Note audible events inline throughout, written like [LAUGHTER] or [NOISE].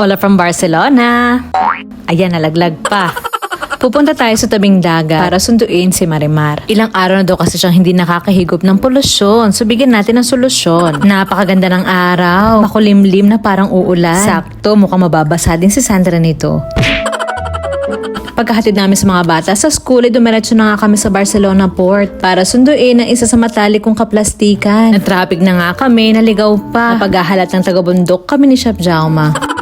Hola from Barcelona. Ayan, nalaglag pa. Pupunta tayo sa tabing dagat para sunduin si Marimar. Ilang araw na daw kasi siyang hindi nakakahigop ng polusyon. So bigyan natin ng solusyon. Napakaganda ng araw. Makulimlim na parang uulan. Sakto, mukhang mababasa din si Sandra nito. Pagkahatid namin sa mga bata sa school, ay dumiretso na nga kami sa Barcelona port para sunduin ang isa sa matalik kong kaplastikan. Na-traffic na nga kami, naligaw pa. Napaghahalat ng tagabundok kami ni Chef Jauma.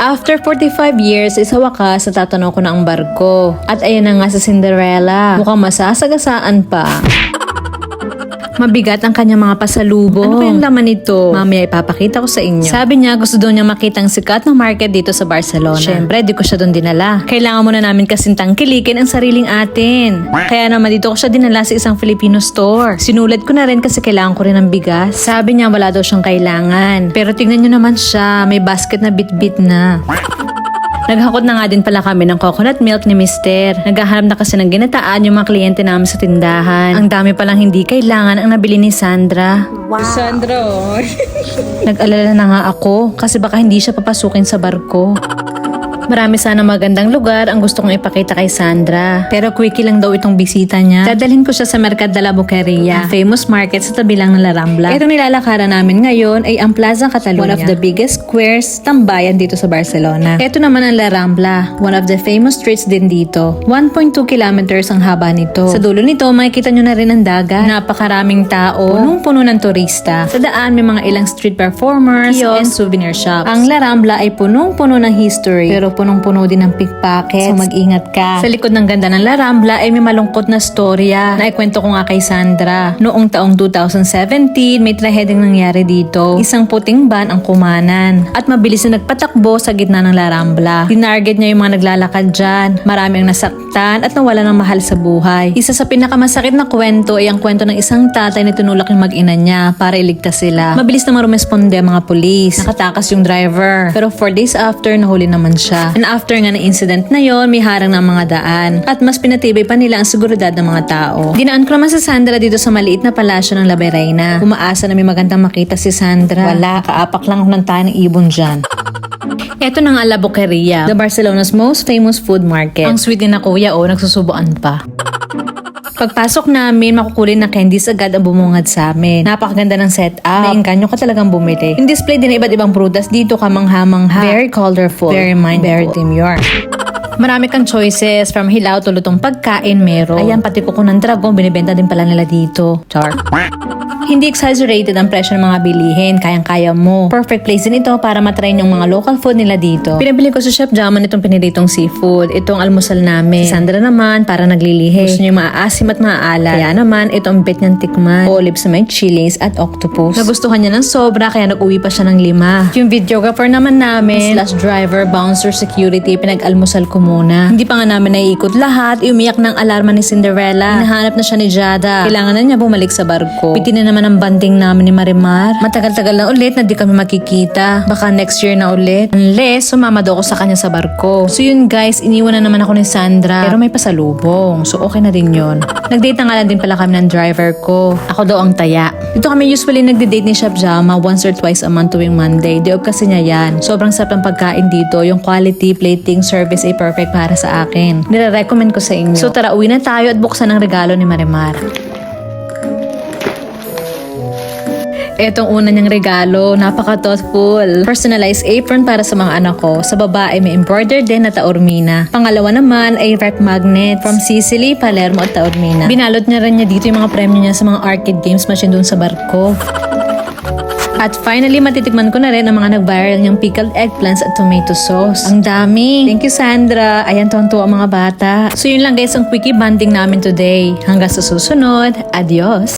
After 45 years, isa wakas, natatanaw ko na ang barko. At ayan na nga sa Cinderella. Mukhang masasagasaan pa. Mabigat ang kanyang mga pasalubong. Ano kayang laman nito? Mamaya ipapakita ko sa inyo. Sabi niya gusto daw niya makita ang sikat ng market dito sa Barcelona. Siyempre, di ko siya doon dinala. Kailangan muna namin kasing tangkilikin ang sariling atin. Kaya naman dito ko siya dinala sa isang Filipino store. Sinulat ko na rin kasi kailangan ko rin ng bigas. Sabi niya wala daw siyang kailangan. Pero tingnan niyo naman siya, may basket na bit-bit na. Naghakot na nga din pala kami ng coconut milk ni Mister. Naghahanap na kasi ng ginataan yung mga kliyente namin sa tindahan. Ang dami palang hindi kailangan ang nabili ni Sandra. Sandra, Nag-alala na nga ako kasi baka hindi siya papasukin sa barko. Marami sana magandang lugar ang gusto kong ipakita kay Sandra. Pero quickie lang daw itong bisita niya. Dadalhin ko siya sa Mercad de la Boqueria, ang famous market sa tabi lang ng La Rambla. Itong nilalakaran namin ngayon ay ang Plaza Catalunya, one of the biggest squares tambayan dito sa Barcelona. Ito naman ang La Rambla, one of the famous streets din dito. 1.2 kilometers ang haba nito. Sa dulo nito, makikita nyo na rin ang dagat. Napakaraming tao, punong-puno ng turista. Sa daan, may mga ilang street performers and souvenir shops. Ang La Rambla ay punong-puno ng history, pero punong-puno din ng pickpockets. So mag-ingat ka. Sa likod ng ganda ng La Rambla ay may malungkot na storya na ikwento ko nga kay Sandra. Noong taong 2017, may trahedeng nangyari dito. Isang puting van ang kumanan at mabilis na nagpatakbo sa gitna ng La Rambla. Tinarget niya yung mga naglalakad dyan. Marami ang nasaktan at nawala ng mahal sa buhay. Isa sa pinakamasakit na kwento ay ang kwento ng isang tatay na tinulak yung mag-ina niya para iligtas sila. Mabilis na marumesponde ang mga pulis. Nakatakas yung driver. Pero 4 days after, nahuli naman siya. And after nga ng incident na yon, may harang ng mga daan. At mas pinatibay pa nila ang seguridad ng mga tao. Dinaan ko naman sa Sandra dito sa maliit na palasyo ng Laberayna. Umaasa na may magandang makita si Sandra. Wala, kaapak lang ako ng tayo ng ibon dyan. Ito na nga La Boqueria, the Barcelona's most famous food market. Ang sweet ni na kuya, oh, nagsusubuan pa. Pagpasok namin, makukulin na candies agad ang bumungad sa amin. Napakaganda ng setup. Nainganyo ka talagang bumili. In display din na iba't ibang prutas dito kamangha-mangha. Very colorful. Very mindful. Very demure. Marami kang choices from hilaw to lutong pagkain meron. Ayan, pati kuko ng dragon, binibenta din pala nila dito. Char. Hindi exaggerated ang presyo ng mga bilihin, kayang-kaya mo. Perfect place din ito para matry yung mga local food nila dito. Pinabili ko sa Chef Jaman itong piniritong seafood. Itong almusal namin. Si Sandra naman, para naglilihi. Gusto niyo maaasim at maaalat. Kaya naman, itong bet niyang tikman. Olive sa may chilies at octopus. Nagustuhan niya ng sobra, kaya nag-uwi pa siya ng lima. Yung videographer naman namin, slash driver, bouncer, security, pinag-almusal ko muna. Hindi pa nga namin naiikot lahat, iumiyak ng alarma ni Cinderella. Hinahanap na siya ni Jada. Kailangan na niya bumalik sa barko. Piti na naman ang banding namin ni Marimar. Matagal-tagal na ulit na di kami makikita. Baka next year na ulit. Unless sumama daw ako sa kanya sa barko. So yun guys, iniwan na naman ako ni Sandra. Pero may pasalubong. So okay na din yun. [LAUGHS] Nag-date na nga lang din pala kami ng driver ko. Ako daw ang taya. Dito kami usually nagde-date ni Chef Jama once or twice a month tuwing Monday. Day off kasi niya yan. Sobrang sarap ng pagkain dito. Yung quality, plating, service ay perfect para sa akin. Nire-recommend ko sa inyo. So tara, uwi na tayo at buksan ang regalo ni Marimar. Etong una niyang regalo, napaka-thoughtful. Personalized apron para sa mga anak ko. Sa babae, may embroidered din na taormina. Pangalawa naman ay rep magnet from Sicily, Palermo at taormina. Binalot niya rin niya dito yung mga premyo niya sa mga arcade games machine dun sa barko. At finally, matitikman ko na rin ang mga nag-viral niyang pickled eggplants at tomato sauce. Ang dami! Thank you, Sandra! Ayan, tuwang-tuwa ang mga bata. So yun lang guys, ang quickie banding namin today. Hanggang sa susunod, adios!